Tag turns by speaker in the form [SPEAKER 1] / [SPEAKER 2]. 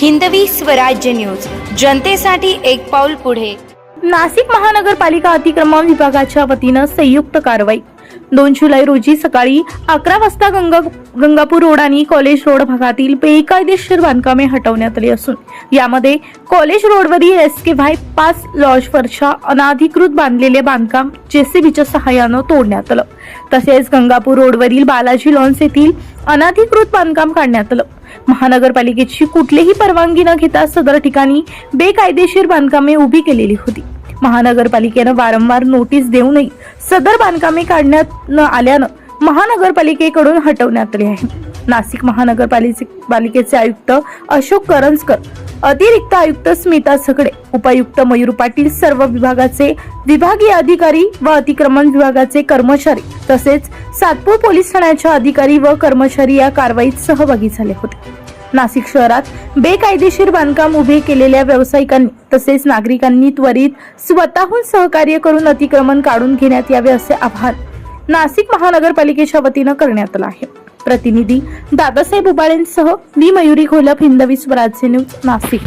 [SPEAKER 1] Hindavi Swarajya news. जनतेसाठी एक पाऊल पुढे.
[SPEAKER 2] नाशिक महानगरपालिका अतिक्रमण विभागाच्या वतीनं संयुक्त कारवाई. दोन जुलै रोजी सकाळी अकरा वाजता गंगा गंगापूर रोड आणि कॉलेज रोड भागातील बेकायदेशीर बांधकामे हटवण्यात आली असून यामध्ये कॉलेज रोडवरील एस के व्हाय पाच लॉजवरच्या अनाधिकृत बांधलेले बांधकाम जेसीबीच्या सहाय्यानं तोडण्यात आलं. तसेच गंगापूर रोडवरील बालाजी लॉन्स येथील अनाधिकृत बांधकाम काढण्यात आलं. महानगरपालिकेची कुठलीही परवानगी न घेता सदर ठिकाणी बेकायदेशीर बांधकामे उभी केलेली होती. महानगरपालिकेनं वारंवार नोटीस देऊनही सदर बांधकामे काढण्यात न आल्यानं महानगरपालिकेकडून हटवण्यात आले आहे. नाशिक महानगरपालिके पालिकेचे आयुक्त अशोक करंजकर अतिरिक्त आयुक्त स्मिता सकडे उपायुक्त मयूर पाटील सर्व विभागाचे विभागीय अधिकारी व अतिक्रमण विभागाचे कर्मचारी तसेच सातपूर पोलीस ठाण्याच्या अधिकारी व कर्मचारी या कारवाईत सहभागी झाले होते. नाशिक शहरात बेकायदेशीर बांधकाम उभे केलेल्या व्यावसायिकांनी तसेच नागरिकांनी त्वरित स्वतःहून सहकार्य करून अतिक्रमण काढून घेण्यात यावे असे आवाहन नाशिक महानगरपालिकेच्या वतीनं करण्यात आलं आहे. प्रतिनिधी दादासाहेब उबाळेंसह मी मयुरी घोलप हिंदवी स्वराज्य न्यूज नाशिक.